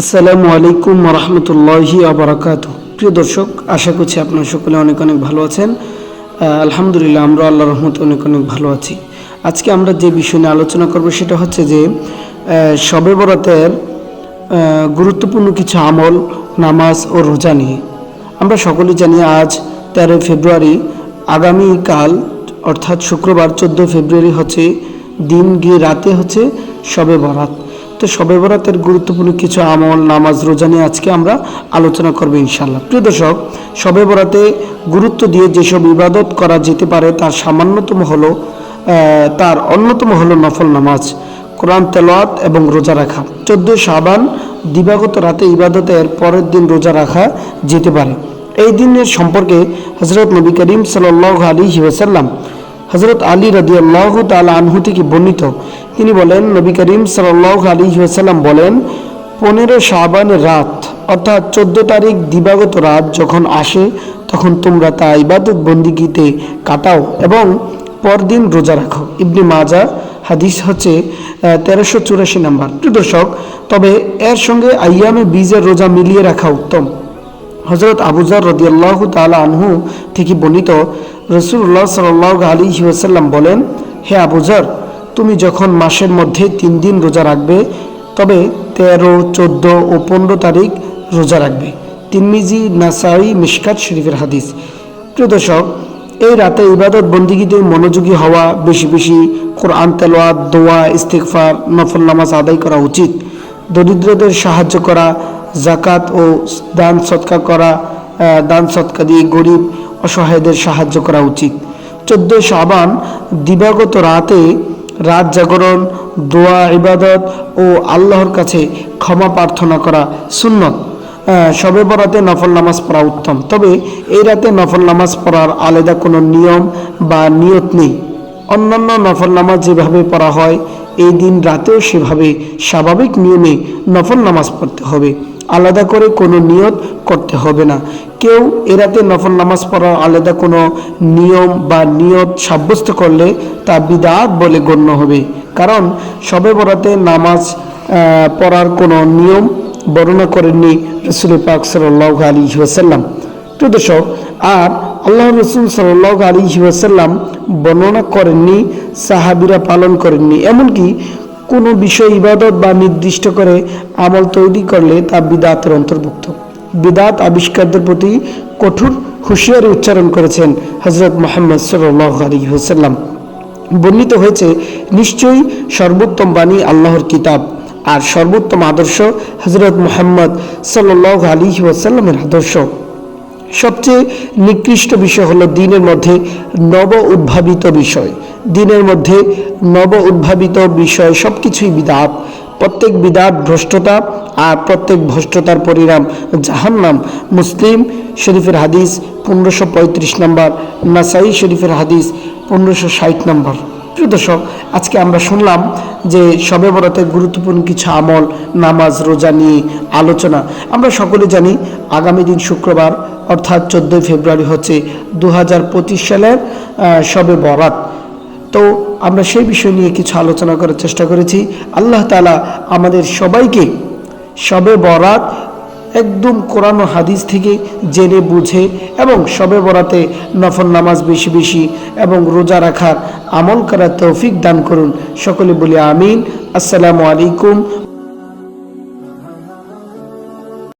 আসসালামু আলাইকুম রহমতুল্লাহি আবরাকাত প্রিয় দর্শক, আশা করছি আপনারা সকলে অনেক অনেক ভালো আছেন। আলহামদুলিল্লাহ, আমরা আল্লাহ রহমত অনেক অনেক ভালো আছি। আজকে আমরা যে বিষয় নিয়ে আলোচনা করব সেটা হচ্ছে যে শবে বরাতের গুরুত্বপূর্ণ কিছু আমল, নামাজ ও রোজা নিয়ে। আমরা সকলে জানি আজ তেরোই ফেব্রুয়ারি আগামীকাল অর্থাৎ শুক্রবার, চোদ্দ ফেব্রুয়ারি হচ্ছে দিন গিয়ে রাতে হচ্ছে শবে বরাত। তো শবে বরাতের গুরুত্বপূর্ণ কিছু আমল, নামাজ, রোজা নিয়ে আজকে আমরা আলোচনা করব ইনশাল্লাহ প্রিয় দর্শক শবে বরাতে গুরুত্ব দিয়ে যেসব ইবাদত করা যেতে পারে, তার সামান্যতম হলো তার অন্যতম হলো নফল নামাজ, কোরআন তেলাওয়াত এবং রোজা রাখা। চোদ্দোই সাবান দিবাগত রাতে ইবাদতের পরের দিন রোজা রাখা যেতে পারে। এই দিনের সম্পর্কে হজরত নবী করিম সাল আলী ওসাল্লাম হজরত আলী রদি আল্লাহ তালা আনহু থেকে বর্ণিত তিনি বলেন, নবী করিম সাল্লাহ আলী ওসাল্লাম বলেন, পনেরো শাবানের রাত, অর্থাৎ চোদ্দ তারিখ দিবাগত রাত যখন আসে, তখন তোমরা তা ইবাদত বন্দিগিতে কাটাও এবং পরদিন রোজা রাখো। ইবনে মাজা হাদিস হচ্ছে তেরোশো চুরাশি নাম্বার। দর্শক, তবে এর সঙ্গে আইয়ামে বীজের রোজা মিলিয়ে রাখা উত্তম। হজরত আবুজার রদিয়াল্লাহ তালা আনহু থেকে বর্ণিত রসুল্লাহ সাল আলী ওসাল্লাম বলেন, হে আবুজার তুমি যখন মাসের মধ্যে তিন দিন রোজা রাখবে, তবে তেরো, চোদ্দ ও পনেরো তারিখ রোজা রাখবে। তিনমিজি নাসাই, মিশকাত শরীফের হাদিস। প্রিয় দর্শক, এই রাতে ইবাদত বন্দিগিতে মনোযোগী হওয়া, বেশি বেশি কোরআন তেলোয়াত দোয়া ইস্তেকফার নফল নামাজ আদায় করা উচিত। দরিদ্রদের সাহায্য করা জাকাত ও দান সৎকা করা দান সৎকা দিয়ে গরিব, অসহায়দের সাহায্য করা উচিত। চোদ্দ শাবান দিবাগত রাতে রাত জাগরণ, দোয়া, ইবাদত ও আল্লাহর কাছে ক্ষমা প্রার্থনা করা সুন্নত। শবে বরাতে নফল নামাজ পড়া উত্তম। তবে এই রাতে নফল নামাজ পড়ার আলাদা কোনো নিয়ম বা নিয়ত নেই। অন্যান্য নফল নামাজ যেভাবে পড়া হয়, এই দিন রাতেও সেভাবে স্বাভাবিক নিয়মে নফল নামাজ পড়তে হবে। আলাদা করে কোনো নিয়ত করতে হবে না। কেউ এ রাতে নফল নামাজ পড়ার আলাদা কোনো নিয়ম বা নিয়ত সাব্যস্ত করলে তা বিদাত বলে গণ্য হবে। কারণ সবে বরাতে নামাজ পড়ার কোনো নিয়ম বর্ণনা করেননি রসুল পাক সাল্লাহ আলী ওসাল্লাম তো দর্শক, আর আল্লাহ রসুল সাল্লাহ আলী ওয়াসাল্লাম বর্ণনা করেননি, সাহাবিরা পালন করেননি। এমনকি কোনো বিষয় ইবাদত বা নির্দিষ্ট করে আমল তৈরি করলে তা বিদাতের অন্তর্ভুক্ত। বিদাত আবিষ্কারদের প্রতি কঠোর হুঁশিয়ারি উচ্চারণ করেছেন হজরত মোহাম্মদ সাল্লাহ আলী ওসাল্লাম বর্ণিত হয়েছে, নিশ্চয়ই সর্বোত্তম বাণী আল্লাহর কিতাব আর সর্বোত্তম আদর্শ হজরত মোহাম্মদ সাল্লাহ আলী ওয়াসাল্লামের আদর্শ। সবচেয়ে নিকৃষ্ট বিষয় হলো দিনের মধ্যে নব উদ্ভাবিত বিষয়। দিনের মধ্যে নব উদ্ভাবিত বিষয় সব কিছুই বিদাত। প্রত্যেক বিদাত ভ্রষ্টতা আর প্রত্যেক ভ্রষ্টতার পরিণাম জাহান্নাম। মুসলিম শরীফের হাদিস পনেরোশো পঁয়ত্রিশ নম্বর, নাসাই শরীফের হাদিস পনেরোশো ষাট নম্বর। প্রিয় দর্শক, আজকে আমরা শুনলাম যে শবে বরাতের গুরুত্বপূর্ণ কিছু আমল, নামাজ, রোজা নিয়ে আলোচনা। আমরা সকলে জানি আগামী দিন শুক্রবার, অর্থাৎ চোদ্দোই ফেব্রুয়ারি হচ্ছে দু হাজার পঁচিশ সালের শবে বরাত। তো আমরা সেই বিষয় নিয়ে কিছু আলোচনা করার চেষ্টা করেছি। আল্লাহ তালা আমাদের সবাইকে সবে বরাত একদম কোরআন হাদিস থেকে জেনে, বুঝে এবং সবে বরাতে নফর নামাজ বেশি বেশি এবং রোজা রাখার আমল করার তৌফিক দান করুন। সকলে বলি আমিন। আসসালামু আলাইকুম